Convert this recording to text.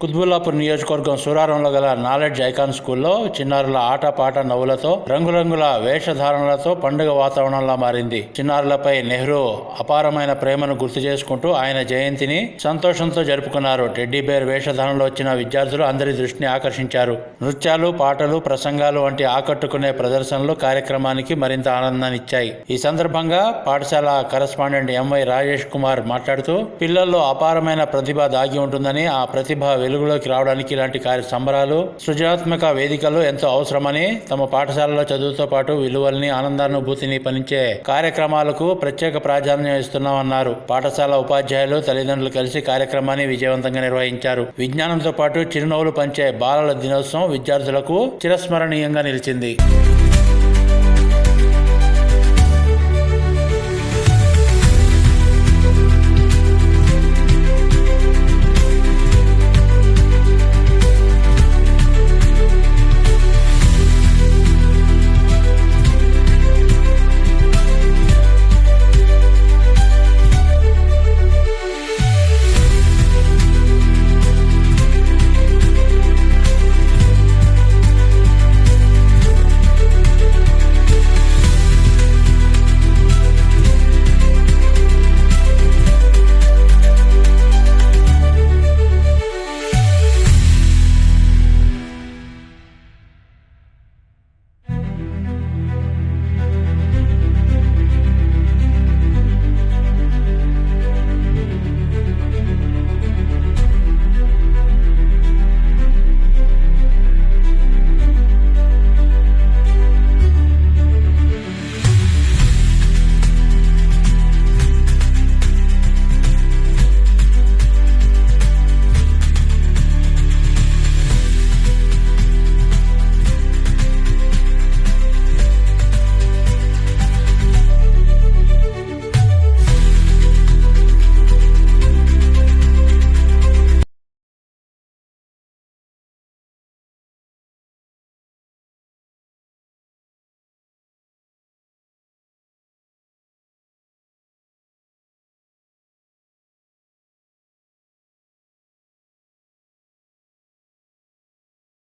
కుత్బుల్లాపూర్ నియోజకవర్గం సురారంలో గల knowledge icon స్కూల్లో చిన్నారుల ఆట పాట నవ్వులతో రంగురంగుల వేషధారణలతో పండుగ వాతావరణంలా మారింది. చిన్నారులపై నెహ్రూ అపారమైన ప్రేమను గుర్తు చేసుకుంటూ ఆయన జయంతిని సంతోషంతో జరుపుకున్నారు. టెడ్డీ బేర్ వేషధారణలో వచ్చిన విద్యార్థులు అందరి దృష్టిని ఆకర్షించారు. నృత్యాలు పాటలు ప్రసంగాలు వంటి ఆకట్టుకునే ప్రదర్శనలు కార్యక్రమానికి మరింత ఆనందాన్నిచ్చాయి. ఈ సందర్భంగా పాఠశాల కరస్పాండెంట్ ఎంవై రాజేష్ కుమార్ మాట్లాడుతూ పిల్లల్లో అపారమైన ప్రతిభ దాగి ఉంటుందని ఆ ప్రతిభ వెలుగులోకి రావడానికి ఇలాంటి కార్య సంబరాలు సృజనాత్మక వేదికలు ఎంతో అవసరమని తమ పాఠశాలలో చదువుతో పాటు విలువల్ని ఆనందానుభూతిని పనిచే కార్యక్రమాలకు ప్రత్యేక ప్రాధాన్యం ఇస్తున్నామన్నారు. పాఠశాల ఉపాధ్యాయులు తల్లిదండ్రులు కలిసి కార్యక్రమాన్ని విజయవంతంగా నిర్వహించారు. విజ్ఞానంతో పాటు చిరునవ్వులు పంచే బాలల దినోత్సవం విద్యార్థులకు చిరస్మరణీయంగా నిలిచింది.